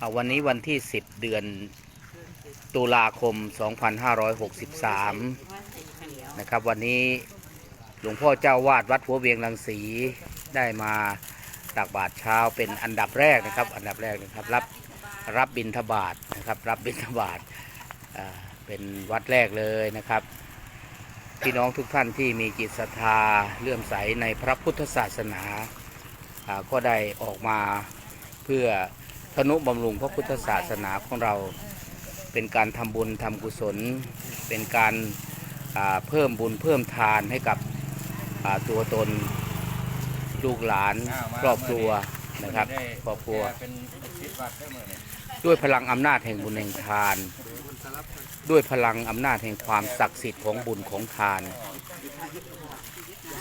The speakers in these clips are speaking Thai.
อ่าวันนี้วันที่ 10 เดือนตุลาคม 2563 นะครับ วันนี้หลวงพ่อเจ้าวาดวัดหัวเวียงลังสีได้มาตักบาตรเช้าเป็นอันดับแรกนะครับ อันดับแรกนะครับรับรับบิณฑบาตนะครับ รับบิณฑบาตเป็นวัดแรกเลยนะครับ พี่น้องทุกท่านที่มีจิตศรัทธาเลื่อมใสในพระพุทธศาสนาก็ได้ออกมาเพื่อ ทนุบำรุงพระพุทธศาสนาของเรา เป็นการทำบุญทำกุศล เป็นการอ่าเพิ่มบุญเพิ่มทานให้กับอ่าตัวตนลูกหลานครอบครัวนะครับครอบครัวเป็นชิดวัดได้เมื่อเนี่ยด้วยพลังอำนาจแห่งบุญแห่งทาน ด้วยพลังอำนาจแห่งความศักดิ์สิทธิ์ของบุญของทาน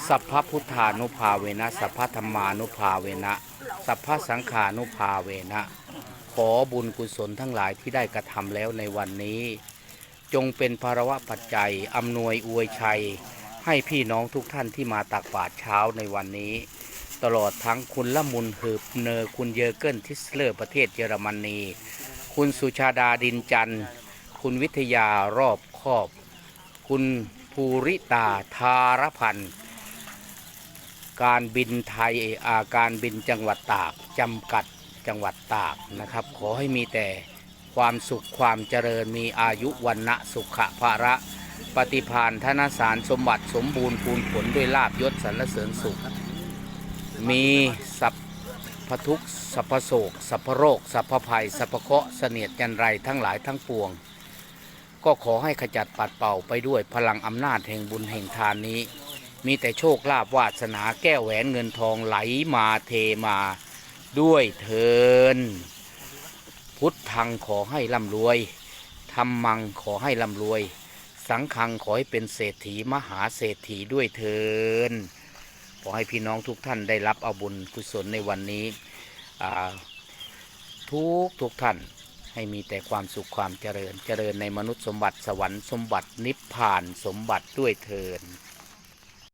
สัพพพุทธานุภาเวนะ สัพพธรรมานุภาเวนะ สัพพสังขานุภาเวนะ ขอบุญกุศลทั้งหลายที่ได้กระทำแล้วในวันนี้ จงเป็นภารวะปัจจัยอำนวยอวยชัย ให้พี่น้องทุกท่านที่มาตักบาตรเช้าในวันนี้ ตลอดทั้งคุณละมุนหืบเนอคุณเยอเกิลทิสเลอร์ประเทศเยอรมนี คุณสุชาดาดินจันทร์ คุณวิทยารอบคอบ คุณภูริตาธารพันธ์ การบินไทยอาการบินจังหวัดตากจำกัดจังหวัดตากนะครับ ขอให้มีแต่ความสุขความเจริญมีอายุวันนะสุขภาระปฏิพานธนสารสมบัติสมบูรณ์พูนผลด้วยลาบยศสรรเสริญสุข มีสัพพทุกสัพพโศกสัพพโรคสัพพภัยสัพพเคราะห์เสนียดจันไรทั้งหลายทั้งปวง ก็ขอให้ขจัดปัดเป่าไปด้วยพลังอำนาจแห่งบุญแห่งทานนี้ มีแต่โชคลาภวาสนาแก้วแหวนเงินทองไหลมาเทมาด้วยเทิน พุทธังขอให้ร่ำรวยธรรมังขอให้ร่ำรวย สังฆังขอให้เป็นเศรษฐีมหาเศรษฐีด้วยเทิน ขอให้พี่น้องทุกท่านได้รับเอาบุญกุศลในวันนี้ทุกทุกท่านให้มีแต่ความสุขความเจริญเจริญในมนุษย์สมบัติสวรรค์สมบัตินิพพานสมบัติด้วยเทิน